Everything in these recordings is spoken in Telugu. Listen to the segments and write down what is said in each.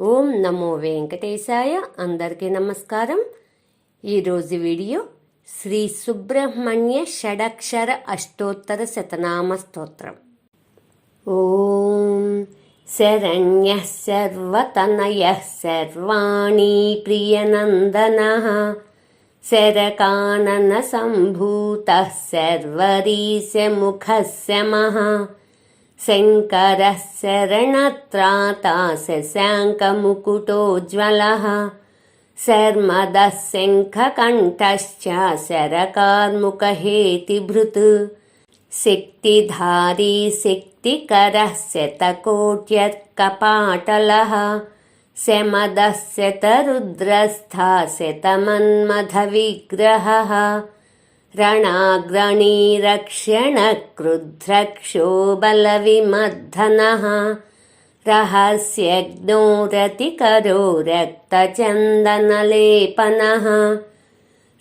ఓం నమో వెంకటేశాయ. అందరికీ నమస్కారం. ఈరోజు వీడియో శ్రీ సుబ్రహ్మణ్య షడక్షర అష్టోత్తర శతనామ స్తోత్రం. ఓం శరణ్య సర్వతనయ సర్వాణి ప్రియనందన శరకానన సంభూత సర్వరీశ సర్వరీశముఖస్య మహా. शङ्करः शरणत्राता शशाङ्कमुकुटोज्ज्वलः शर्मदः शङ्खकण्ठश्च शरकार्मुकहेतिभृत् शक्तिधारी शक्तिकरः शतकोट्यर्कपाटलः शमदः शतरुद्रस्था शतमन्मथविग्रहः रणाग्रणीरक्षणक्रुध्रक्षो बलविमर्दनः रहस्यज्ञो रतिकरो रक्तचन्दनलेपनः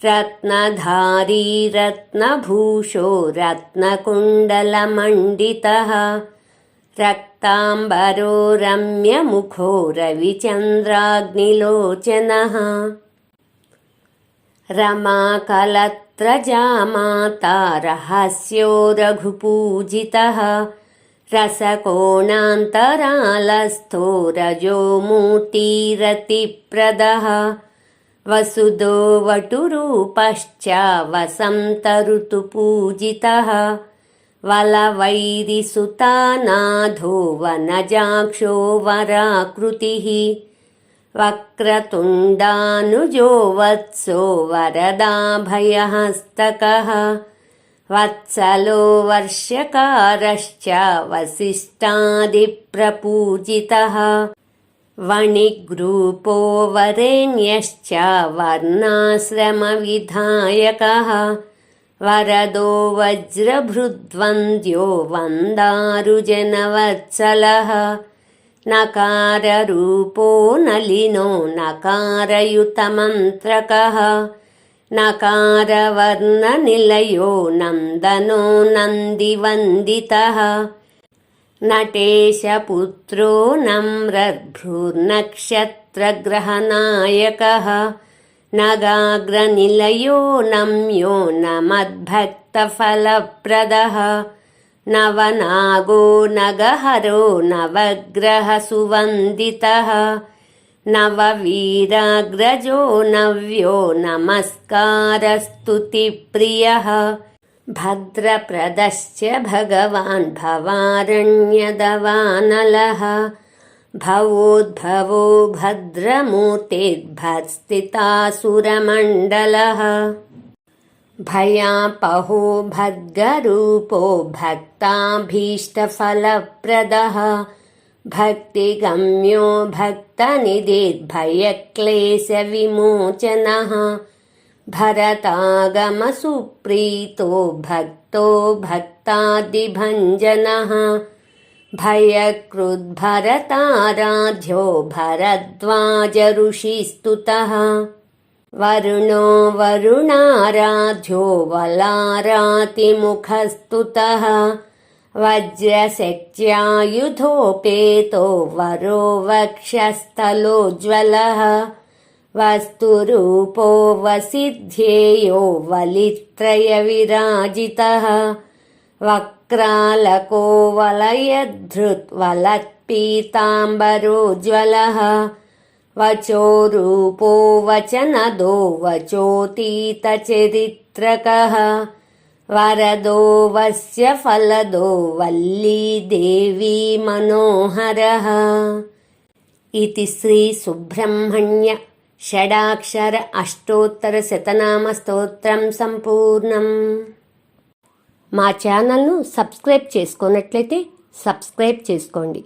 रत्नधारी रत्नभूषो रत्नकुण्डलमण्डितः। रक्ताम्बरो रम्यमुखो रविचन्द्राग्निलोचनः रमाकलत्रजामाता रहस्यो रघुपूजितः रसकोणान्तरालस्थो रजो मूर्तिरतिप्रदः वसुदो वटुरूपश्च वसन्तऋतुपूजितः वलवैरिसुतानाथो वनजाक्षो वराकृतिः वक्रतुण्डानुजो वत्सो वरदाभयहस्तकः। वत्सलो वर्षकारश्च वसिष्ठादिप्रपूजितः। वणिग्रूपो वरेण्यश्च वर्णाश्रमविधायकः। वरदो वज्रभृद्वन्द्यो वन्दारुजनवत्सलः नकाररूपो नलिनो नकारयुतमन्त्रकः नकारवर्णनिलयो नन्दनो नन्दिवन्दितः नटेशपुत्रो नम्रभ्रूर्नक्षत्रग्रहनायकः नगाग्रनिलयो नम्यो नमद्भक्तफलप्रदः नवनागो नगहरो नवग्रहसुवन्दितः नववीराग्रजो नव्यो नमस्कारस्तुतिप्रियः भद्रप्रदश्च भगवान् भवारण्यदवानलः भवोद्भवो भद्रमूर्तिर्भस्थितासुरमण्डलः भयापहो भद्गरूपो भक्ताभीष्टफलप्रदः भक्तिगम्यो भक्तनिधिर्भयक्लेशविमोचनः भरतागमसुप्रीतो भक्तो भक्तादिभञ्जनः भयकृद्भरताराध्यो भरद्वाजऋषिस्तुतः वरुणो वरुणाराध्यो वलारातिमुखस्तुतः वज्रशक्त्यायुधोपेतो वरो वक्षस्थलोज्ज्वलः वस्तुरूपो वसिध्येयो वलित्रयविराजितः वक्रालको వచో రూపో వచనదో వచోతీత చరిత్రక. వరదో వస్య ఫలదో వల్లీ దేవీ మనోహర. ఇది శ్రీ సుబ్రహ్మణ్య షడాక్షర అష్టోత్తర శతనామ స్తోత్రం సంపూర్ణం. మా ఛానల్ను సబ్స్క్రైబ్ చేసుకున్నట్లయితే సబ్స్క్రైబ్ చేసుకోండి.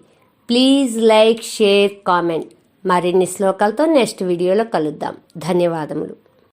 Please like share comment. మరిన్ని శ్లోకాలతో నెక్స్ట్ వీడియోలో కలుద్దాం. ధన్యవాదములు.